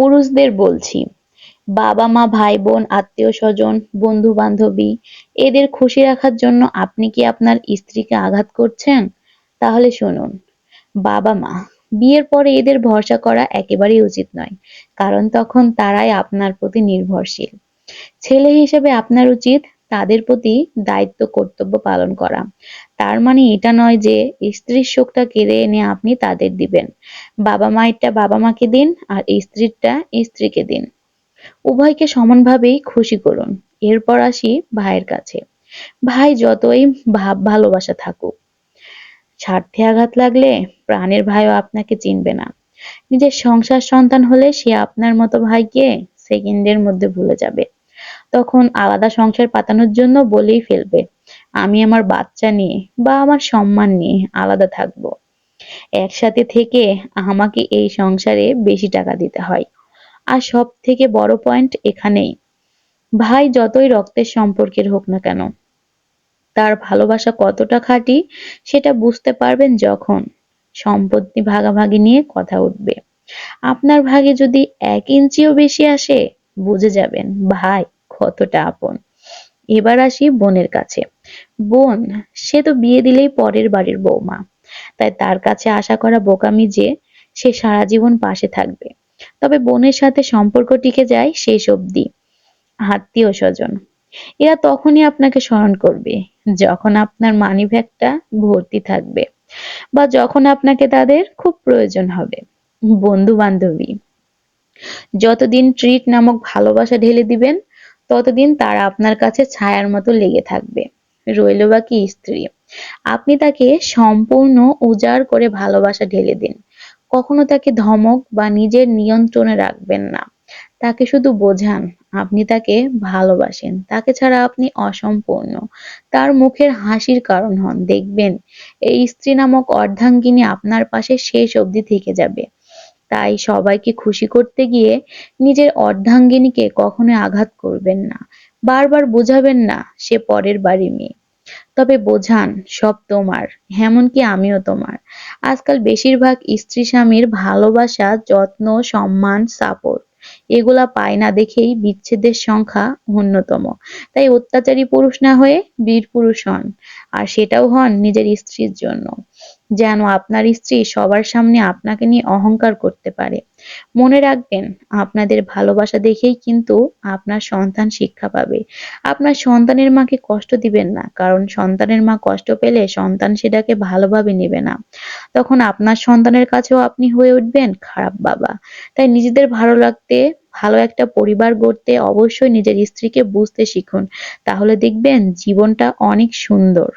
পুরুষদের বলছি, বাবা মা, ভাই বোন, আত্মীয় স্বজন, বন্ধু বান্ধবী, এদের খুশি রাখার জন্য আপনি কি আপনার স্ত্রীকে আঘাত করছেন? তাহলে শুনুন, বাবা মা, বিয়ের পরে এদের ভরসা করা একেবারেই উচিত নয়, কারণ তখন তারাই আপনার প্রতি নির্ভরশীল। ছেলে হিসেবে আপনার উচিত তাদের প্রতি দায়িত্ব, কর্তব্য পালন করা। তার মানে এটা নয় যে স্ত্রীর সুখটা কেড়ে এনে আপনি তাদের দিবেন। বাবা মায়েরটা বাবা মাকে দিন আর স্ত্রীরটা স্ত্রীকে দিন। উভয়কে সমানভাবেই খুশি করুন। এরপর আসি ভাইয়ের কাছে। ভাই যতই ভাব ভালোবাসা থাকুক, স্বার্থে আঘাত লাগলে প্রাণের ভাইও আপনাকে চিনবে না। নিজের সংসার সন্তান হলে সে আপনার মতো ভাইকে সেকেন্ডের মধ্যে ভুলে যাবে। তখন আলাদা সংসার পাতানোর জন্য বলেই ফেলবে, আমি আমার বাচ্চা নিয়ে বা আমার সম্মান নিয়ে আলাদা থাকব। একসাথে থেকে আমাকে এই সংসারে বেশি টাকা দিতে হয়। আর সব থেকে বড় পয়েন্ট এখানেই, ভাই যতই রক্তের সম্পর্কের হোক না কেন, তার ভালোবাসা কতটা খাঁটি সেটা বুঝতে পারবেন যখন সম্পত্তি ভাগাভাগি নিয়ে কথা উঠবে। আপনার ভাগে যদি এক ইঞ্চিও বেশি আসে, বুঝে যাবেন, ভাই কতটা আপন। এবার আসি বোনের কাছে। বোন, সে তো বিয়ে দিলেই পরের বাড়ির বৌমা তাই তার কাছে আশা করা বোকামি যে সে সারা জীবন পাশে থাকবে। তবে বোনের সাথে সম্পর্ক টিকে যায় শেষ অবধি। আত্মীয় স্বজন, এরা তখনই আপনাকে স্মরণ করবে, যখন আপনার মানি ব্যাগটা ভর্তি থাকবে বা যখন আপনাকে তাদের খুব প্রয়োজন হবে। বন্ধু বান্ধবী যতদিন ট্রিট নামক ভালোবাসা ঢেলে দিবেন ততদিন তারা আপনার কাছে ছায়ার মতো লেগে থাকবে। রইল বাকি স্ত্রী? আপনি তাকে সম্পূর্ণ উজাড় করে ভালোবাসা ঢেলে দিন। কখনো তাকে ধমক বা নিজের নিয়ন্ত্রণে রাখবেন না। তাকে শুধু বোঝান, আপনি তাকে ভালোবাসেন। তাকে ছাড়া আপনি অসম্পূর্ণ। তার মুখের হাসির কারণ হন। দেখবেন, এই স্ত্রী নামক অর্ধাঙ্গিনী আপনার পাশে শেষ অবধি থেকে যাবে। তাই সবাইকে খুশি করতে গিয়ে নিজের অর্ধাঙ্গিনীকে কখনো আঘাত করবেন না। বারবার বোঝাবেন না, সে পরের বাড়ি মেয়ে। তবে বোঝান, সব তোমার, এমনকি আমিও তোমার। আজকাল বেশিরভাগ স্ত্রী স্বামীর ভালোবাসা, যত্ন, সম্মান সাপোর্ট এগুলা পায় না দেখেই বিচ্ছেদের সংখ্যা অন্যতম। তাই অত্যাচারী পুরুষ না হয়ে বীর পুরুষ হন, আর সেটাও হন নিজের স্ত্রীর জন্য। যেন আপনার স্ত্রী সবার সামনে আপনাকে নিয়ে অহংকার করতে পারে। মনে রাখবেন, আপনাদের ভালোবাসা দেখেই কিন্তু আপনার সন্তান শিক্ষা পাবে। আপনার সন্তানের মাকে কষ্ট দিবেন না, কারণ সন্তানের মা কষ্ট পেলে সন্তান সেটাকে ভালোভাবে নেবে না। তখন আপনার সন্তানের কাছেও আপনি হয়ে উঠবেন খারাপ বাবা। তাই নিজেদের ভালো লাগতে ভালো একটা পরিবার গড়তে অবশ্যই নিজের স্ত্রীকে বুঝতে শিখুন। তাহলে দেখবেন জীবনটা অনেক সুন্দর।